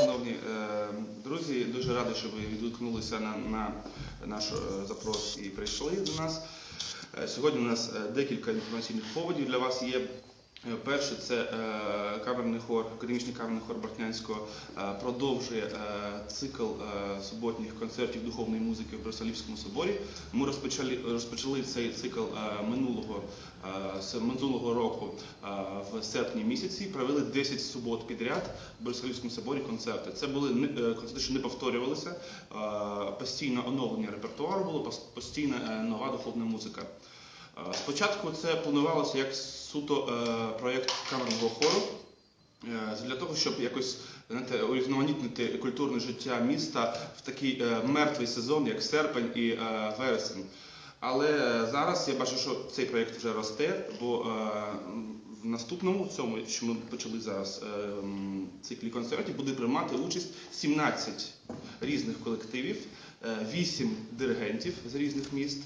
шановні е, друзі. Дуже радий, що ви відгукнулися на, на наш е, запрос і прийшли до нас. Е, Сьогодні у нас декілька інформаційних поводів для вас є. Е, Перше, це е, камерний хор, академічний камерний хор Бортнянського е, продовжує цикл суботніх концертів духовної музики в Брюсселівському соборі. Ми розпочали, розпочали цей цикл минулого, минулого року в серпні місяці. Провели 10 субот підряд в Брюсселівському соборі концерти. Це були концерти, що не повторювалися. Постійно оновлення репертуару було, пос- постійна е, нова духовна музика. Спочатку це планувалося як суто е, проєкт камерного хору е, для того, щоб якось знаєте, урізноманітнити культурне життя міста в такий е, мертвий сезон, як серпень і вересень. Але зараз я бачу, що цей проєкт вже росте, бо в наступному, цьому, що ми почали зараз циклі концертів, буде приймати участь 17 різних колективів, 8 диригентів з різних міст.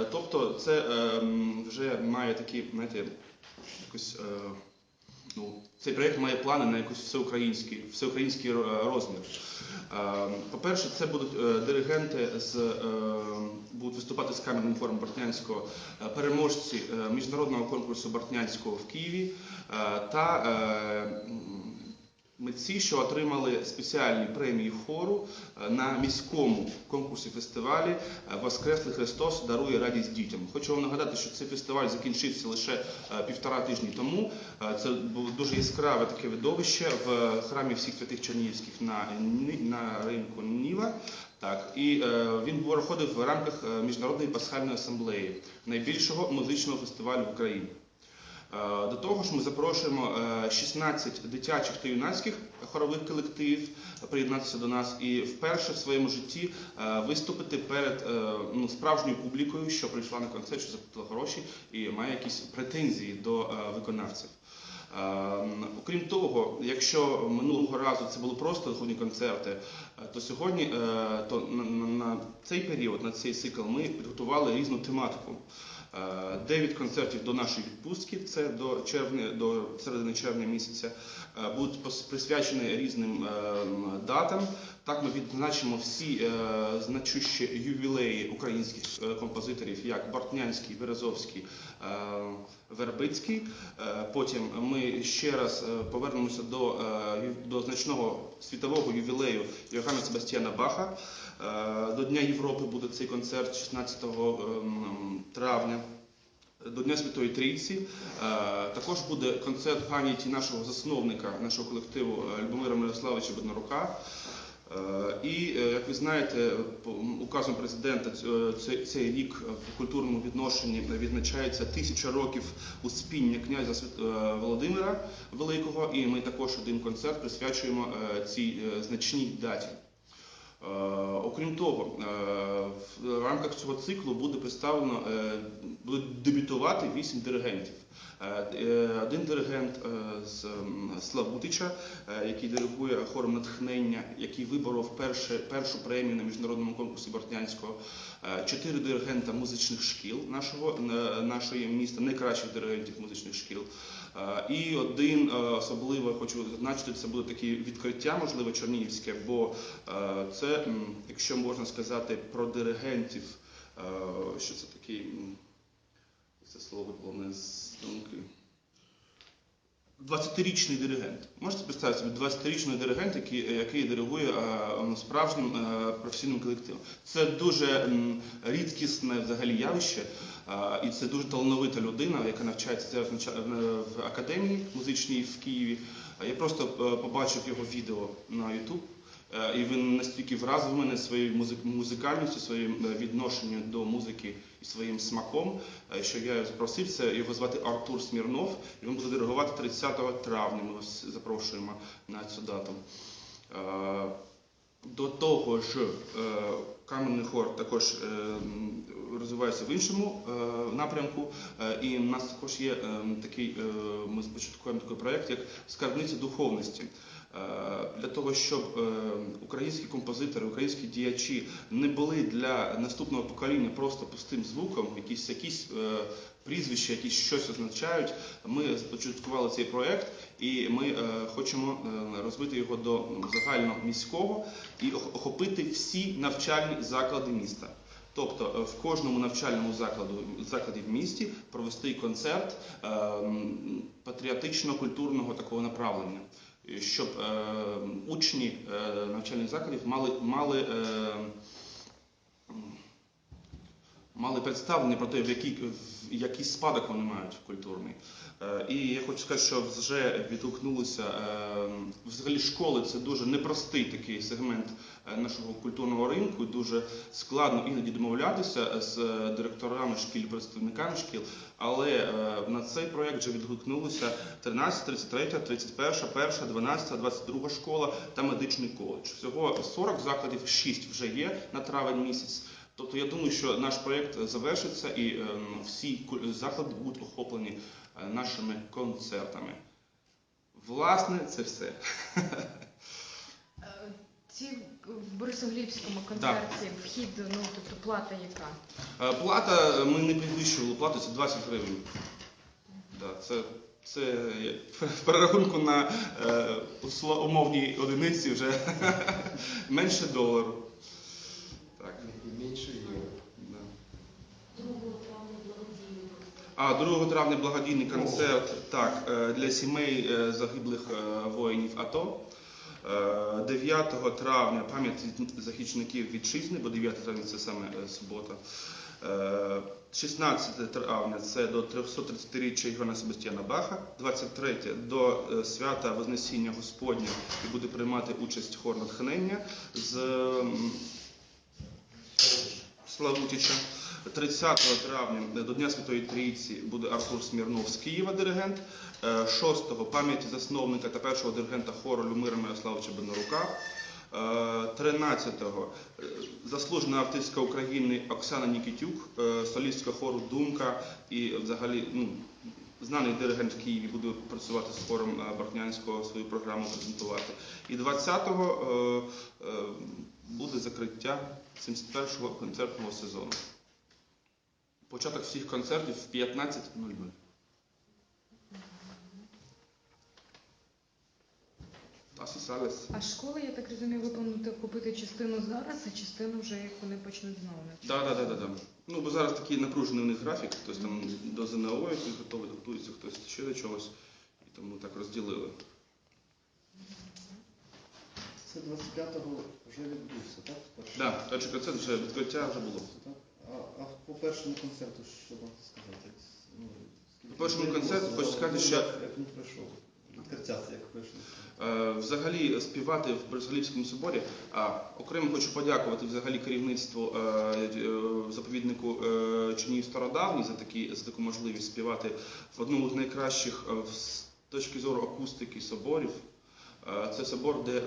Е, Тобто це е, вже має такі, знаєте, якось. е, Ну, цей проєкт має плани на якийсь всеукраїнський, всеукраїнський розмір. Е, По-перше, це будуть е, диригенти з е, будуть виступати з камерним хором Бортнянського, е, переможці е, міжнародного конкурсу Бортнянського в Києві е, та е, митці, що отримали спеціальні премії хору е, на міському конкурсі фестивалі е, Воскреслий Христос дарує радість дітям. Хочу вам нагадати, що цей фестиваль закінчився лише е, півтора тижні тому. Це було дуже яскраве таке видовище в храмі всіх святих Чернігівських на, на ринку Ніва. Так, і е, він проходив в рамках міжнародної пасхальної асамблеї, найбільшого музичного фестивалю в Україні. Е, До того ж, ми запрошуємо е, 16 дитячих та юнацьких хорових колективів приєднатися до нас і вперше в своєму житті е, виступити перед е, ну, справжньою публікою, що прийшла на концерт, що заплатила гроші і має якісь претензії до е, виконавців. Е, Окрім того, якщо минулого разу це були просто духовні концерти, е, то сьогодні е, то на цей період, на цей цикл, ми підготували різну тематику. Е, Дев'ять концертів до нашої відпустки, це до червня, до середини червня місяця, е, будуть присвячені різним е, датам. Так ми відзначимо всі е, значущі ювілеї українських е, композиторів, як Бортнянський, Березовський, е, Вербицький. Е, Потім ми ще раз е, повернемося до, е, до значного світового ювілею Йоганна Себастьяна Баха. Е, До Дня Європи буде цей концерт 16 ем, травня. До Дня Святої Трійці. Е, Також буде концерт пам'яті нашого засновника, нашого колективу е, Любомира Мирославовича Bednaруka. Е, І, е, як ви знаєте, указом президента цей, цей рік в культурному відношенні відзначається тисяча років успіння князя е, Володимира Великого, і ми також один концерт присвячуємо е, цій е, значній даті. Е, Окрім того, е, в рамках цього циклу буде представлено е, будуть дебютувати вісім диригентів. Один диригент з Славутича, який диригує хором натхнення, який виборов перше, першу премію на міжнародному конкурсі Бортнянського. Чотири диригента музичних шкіл нашого нашої міста, найкращих диригентів музичних шкіл. Е, І один е, особливо хочу зазначити, це буде таке відкриття, можливо, чернігівське, бо е, це, якщо можна сказати, про диригентів, що це такий, це слово було не з. 20-річний диригент. Можете представити собі 20-річний диригент, який, який диригує е, справжнім е, професійним колективом. Це дуже рідкісне взагалі явище, е, і це дуже талановита людина, яка навчається зараз в- академії музичній в Києві. Е, Я просто е, побачив його відео на YouTube. Е, І він настільки вразив мене своєю музикальністю, своїм е, відношенням до музики і своїм смаком, е, що я його запросив. Це його звати Артур Смірнов, і він буде диригувати 30 травня. Ми вас запрошуємо на цю дату. До того ж, камерний хор також розвивається в іншому напрямку. І в нас також є е, такий, ми започаткуємо такий проєкт, як скарбниця духовності. Е, Для того, щоб е, українські композитори, українські діячі не були для наступного покоління просто пустим звуком, якісь якісь е, прізвища, які щось означають. Ми започаткували цей проект і ми хочемо розвити його до загальноміського і охопити всі навчальні заклади міста. Тобто в кожному навчальному закладу закладі в місті провести концерт е, патріотично-культурного такого направлення, щоб е, учні е, навчальних закладів мали, мали, е, мали представлення про те, в який, в який спадок вони мають культурний. Е, І я хочу сказати, що вже відгукнулися е, взагалі школи це дуже непростий такий сегмент е, нашого культурного ринку. Дуже складно іноді домовлятися з директорами шкіл, представниками шкіл. Але на цей проект вже відгукнулися 13, 33, 31, 1, 12, 22 школа та медичний коледж. Всього 40 закладів, 6 вже є на травень місяць. Тобто я думаю, що наш проект завершиться і е, всі заклади будуть охоплені е, нашими концертами. Власне, це все. Е, Ці в Борисоглібському концерті вхід, ну тобто плата яка? Е, Плата ми не підвищували плату, це 20 гривень. Да, це, це в перерахунку на е, умовній одиниці вже менше долару. Так. І менше євро. Да. А 2 травня благодійний концерт так, е, для сімей е, загиблих е, воїнів АТО. Е, 9 травня пам'ять захисників вітчизни, бо 9 травня це саме субота. Е, 16 травня це до 330-річчя Івана Себастьяна Баха, 23 до свята Вознесіння Господня і буде приймати участь хор натхнення з Славутича. 30 травня е, до Дня Святої Трійці буде Артур Смірнов з Києва, диригент. 6-го пам'яті засновника та першого диригента хору Любомира Мирославовича Бондарука. 13-го е, заслужена артистка України Оксана Нікітюк, е, солістка хору Думка і взагалі ну, знаний диригент в Києві буде працювати з хором е, Бортнянського свою програму презентувати. І 20-го е, е, буде закриття 71-го концертного сезону. Початок всіх концертів в 15.00. Das ist alles. А школи, я так розумію, ви плануєте купити частину зараз, а частину вже як вони почнуть знову да, да, да, да. Ну, бо зараз такий напружений у них графік, хтось там до ЗНО якось готовий, готується, хтось ще до чогось. І тому так розділили. Це 25-го вже відбувся, так? Да, перший концерт вже відкриття вже було. Так? А, а по першому концерту що можна сказати? Ну, скільки По першому людей концерту було? хочу сказати, Ну, що- Як, як він пройшов? Відкриття, як пройшов? Е, Взагалі співати в Борисоглівському соборі. А окремо хочу подякувати взагалі керівництву е, е, заповіднику е, Чинів Стародавній за такі за таку можливість співати в одному з найкращих е, в- з точки зору акустики соборів. Е, Це собор, де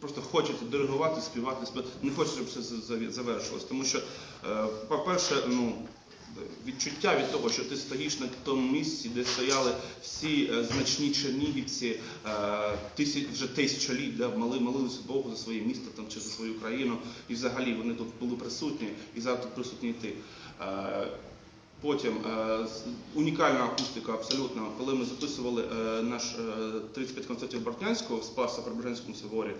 просто хочеться диригувати, співати, співати. Не хочеться, щоб все за- за- завершилось. Тому що, е, по-перше, ну. Відчуття від того, що ти стоїш на тому місці, де стояли всі е, значні чернігівці, вже тисячоліть, да, мали, молилися Богу за своє місто там, чи за свою країну, і взагалі вони тут були присутні, і тут присутні і ти. Е, Потім е, унікальна акустика абсолютно. Коли ми записували е, наш е, 35 концертів Бортнянського в Спаса Преображенському соборі,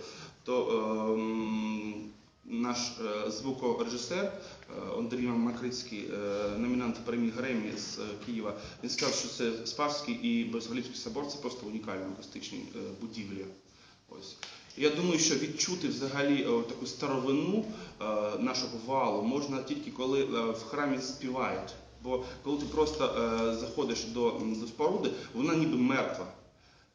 то е, наш е, звукорежисер е, Андрій Макрицький, е, номінант премії Гремі з е, Києва, він сказав, що це Спасський і Борисоглівський собор це просто унікальні акустичні е, будівлі. Ось. Я думаю, що відчути взагалі е, таку старовину е, нашого валу можна тільки коли е, в храмі співають. Бо коли ти просто е, заходиш до, до споруди, вона ніби мертва.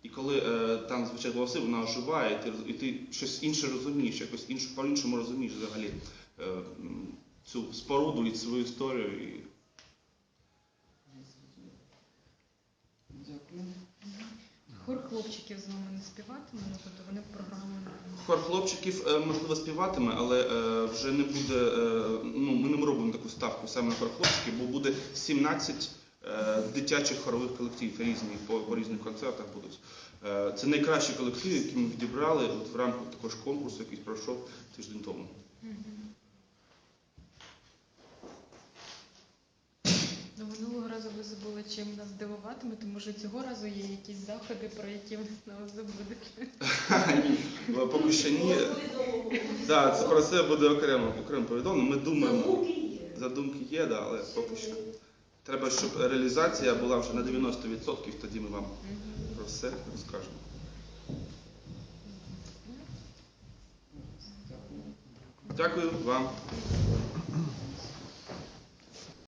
І коли е, там звучать голоси, вона оживає, і ти, і ти щось інше розумієш, якось інше по-іншому розумієш взагалі е, цю споруду і свою історію. І... Дякую. Хор хлопчиків з вами не співатиме, ну тобто вони програму не Хор хлопчиків е, можливо співатиме, але е, вже не буде. е, Ну, ми не робимо таку ставку саме на хор хлопчиків, бо буде 17 е, дитячих хорових колективів різні по, по різних концертах будуть. Е, Це найкращі колективи, які ми відібрали от в рамках також конкурсу, який пройшов тиждень тому. До минулого разу ви забули чим нас здивувати, тому що цього разу є якісь заходи, про які ви знову забудете. Ні, поки що ні. Да, це про це буде окремо окремо повідомлено. Ми думаємо, задумки є, да, але поки що. Треба, щоб реалізація була вже на 90%, тоді ми вам про все розкажемо. Дякую вам.